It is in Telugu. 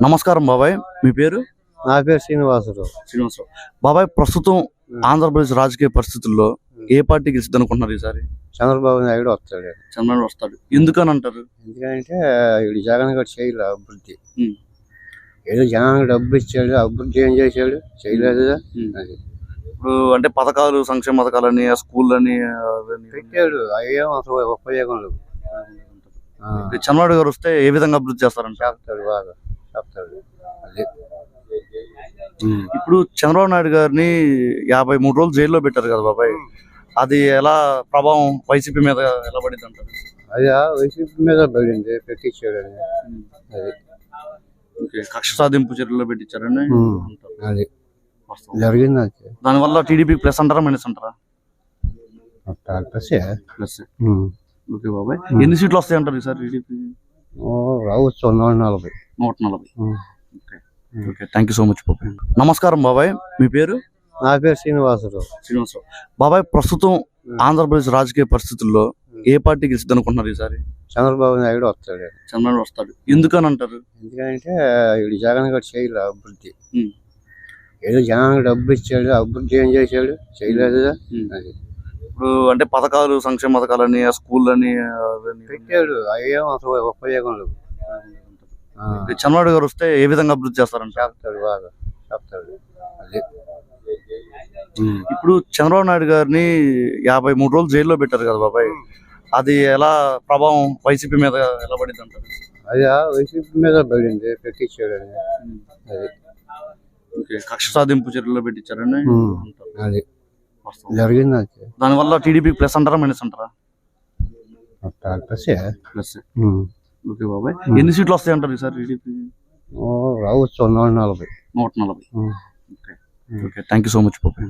నమస్కారం బాబాయ్ మీ పేరు? నా పేరు శ్రీనివాసరావు. శ్రీనివాసరావు. బాబాయ్ ప్రస్తుతం ఆంధ్రప్రదేశ్ రాజకీయ పరిస్థితుల్లో ఏ పార్టీ గెలిచిద్ది అనుకుంటున్నారు ఈసారి? చంద్రబాబు నాయుడు వస్తాడు. చంద్రబాబు వస్తాడు. ఎందుకని అంటారు? ఎందుకంటే వీడు జగన్ గారు చేయలే అభివృద్ధి. ఏదో జనానికి డబ్బు ఇచ్చాడు అభివృద్ధి ఏం చేశాడు? చేయలేదు. అది. ఇప్పుడు అంటే పథకాలు సంక్షేమ పథకాలని స్కూళ్ళని పెట్టాడు. అయ్యేం అసలు ఉపయోగం లేవు ఆ, చంద్రబాబు గారు వస్తే ఏ విధంగా అభివృద్ధి చేస్తారంట? చెప్తాడు బాగా. చెప్తాడు అది. ఇప్పుడు చంద్రబాబు నాయుడు గారిని యాభై మూడు రోజులు జైల్లో పెట్టారు కదా బాబాయ్. అది ఎలా ప్రభావం వైసీపీ మీద ఎలా పడింది అంటారు? అది వైసీపీ మీద పడింది పెట్టించాడు అని అది. ఓకే కక్ష సాధింపు చర్యల్లో పెట్టించారని. అది. జరిగింది అది దానివల్ల టీడీపీ ప్లస్ అంటారా మైనస్ అంటారా? ప్లస్. ఉమ్. ఓకే బాబాయ్. ఎన్ని సీట్లు వస్తాయి అంటారు ఈసారి టీడీపీ? రావచ్చు నూట నలభై. నూట నలభై. Okay. Okay thank you so much బాబాయ్ నమస్కారం బాబాయ్. మీ పేరు? నా పేరు శ్రీనివాసరావు. శ్రీనివాసరావు. బాబాయ్ ప్రస్తుతం ఆంధ్రప్రదేశ్ రాజకీయ పరిస్థితుల్లో ఏ పార్టీ గెలిచిద్ది అనుకుంటున్నారు ఈసారి? చంద్రబాబు నాయుడు వస్తాడు. చంద్రబాబు వస్తాడు. ఎందుకని అంటారు? ఎందుకంటే వీడు జగన్ గారు చేయలే అభివృద్ధి. ఏదో జనానికి డబ్బు ఇచ్చాడు అభివృద్ధి ఏం చేశాడు చేయలేదు. అది. ఇప్పుడు అంటే పథకాలు సంక్షేమ పథకాలని స్కూళ్ళని అవన్నీ పెట్టాడు. అయ్యేం అసలు ఉపయోగం చంద్రబాబు గారు వస్తే ఏ విధంగా అభివృద్ధి చేస్తారంట? చెప్తాడు బాగా. చెప్తాడు. అది. ఉమ్. ఇప్పుడు చంద్రబాబు నాయుడు గారిని యాభై మూడు రోజులు జైల్లో పెట్టారు కదా బాబాయ్. అది ఎలా ప్రభావం వైసీపీ మీద ఎలా పడింది అంటారు? అది వైసీపీ మీద పడింది పెట్టించాడు అని అది. కక్ష సాధింపు చర్యల్లో పెట్టించారని. అది. జరిగింది అది. దానివల్ల టీడీపీ ప్లస్ అంటారా మైనస్ అంటారా? ప్లస్. ఓకే బాబాయ్. ఎన్ని సీట్లు వస్తాయి అంటారు ఈసారి టీడీపీ? రావచ్చు నూట నలభై. నూట నలభై. Okay. Okay thank you so much బాబాయ్.